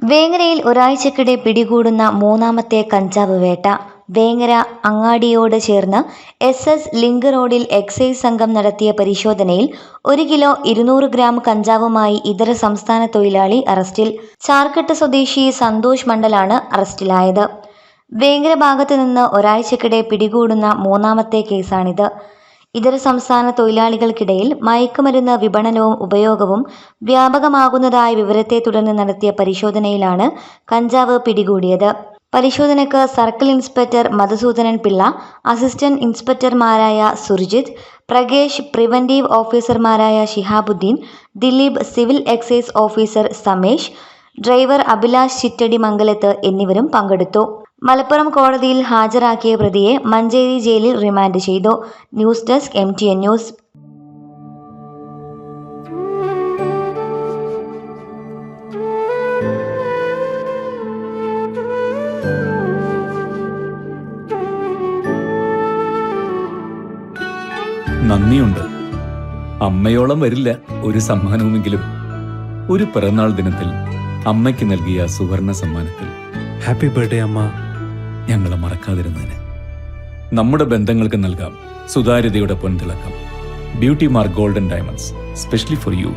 വേങ്ങരയിൽ ഒരാഴ്ചക്കിടെ പിടികൂടുന്ന മൂന്നാമത്തെ കഞ്ചാവ് വേട്ട. വേങ്ങര അങ്ങാടിയോട് ചേർന്ന് എസ് എസ് ലിങ്ക് റോഡിൽ എക്സൈസ് സംഘം നടത്തിയ പരിശോധനയിൽ ഒരു കിലോ ഇരുന്നൂറ് ഗ്രാം കഞ്ചാവുമായി ഇതര സംസ്ഥാന തൊഴിലാളി അറസ്റ്റിൽ. ചാർക്കട്ട് സ്വദേശി സന്തോഷ് മണ്ഡലാണ് അറസ്റ്റിലായത്. വേങ്ങര ഭാഗത്തു നിന്ന് ഒരാഴ്ചക്കിടെ പിടികൂടുന്ന മൂന്നാമത്തെ കേസാണിത്. ഇതര സംസ്ഥാന തൊഴിലാളികൾക്കിടയിൽ മയക്കുമരുന്ന് വിപണനവും ഉപയോഗവും വ്യാപകമാകുന്നതായ വിവരത്തെ തുടർന്ന് നടത്തിയ പരിശോധനയിലാണ് കഞ്ചാവ് പിടികൂടിയത്. പരിശോധനയ്ക്ക് circle inspector Madhusoodanan Pillai assistant ഇൻസ്പെക്ടർമാരായ Surjith Prakesh preventive ഓഫീസർമാരായ Shihabuddin Dileep civil excise officer Samesh driver Abhilash Chittady Mangalath എന്നിവരും പങ്കെടുത്തു. മലപ്പുറം കോടതിയിൽ ഹാജരാക്കിയ പ്രതിയെ മഞ്ചേരി ജയിലിൽ റിമാൻഡ് ചെയ്തു. News desk M T N news. നന്ദിയുണ്ട്. അമ്മയോളം വരില്ല ഒരു സമ്മാനവുമെങ്കിലും. ഒരു പിറന്നാൾ ദിനത്തിൽ അമ്മയ്ക്ക് നൽകിയ സുവർണ സമ്മാനത്തിൽ. ഹാപ്പി ബർത്ത്ഡേ അമ്മ. ഞങ്ങളെ മറക്കാതിരുന്നതിന്. നമ്മുടെ ബന്ധങ്ങൾക്ക് നൽകാം സുതാര്യതയുടെ പൊൻതിളക്കം. Beauty mark golden diamonds specially for you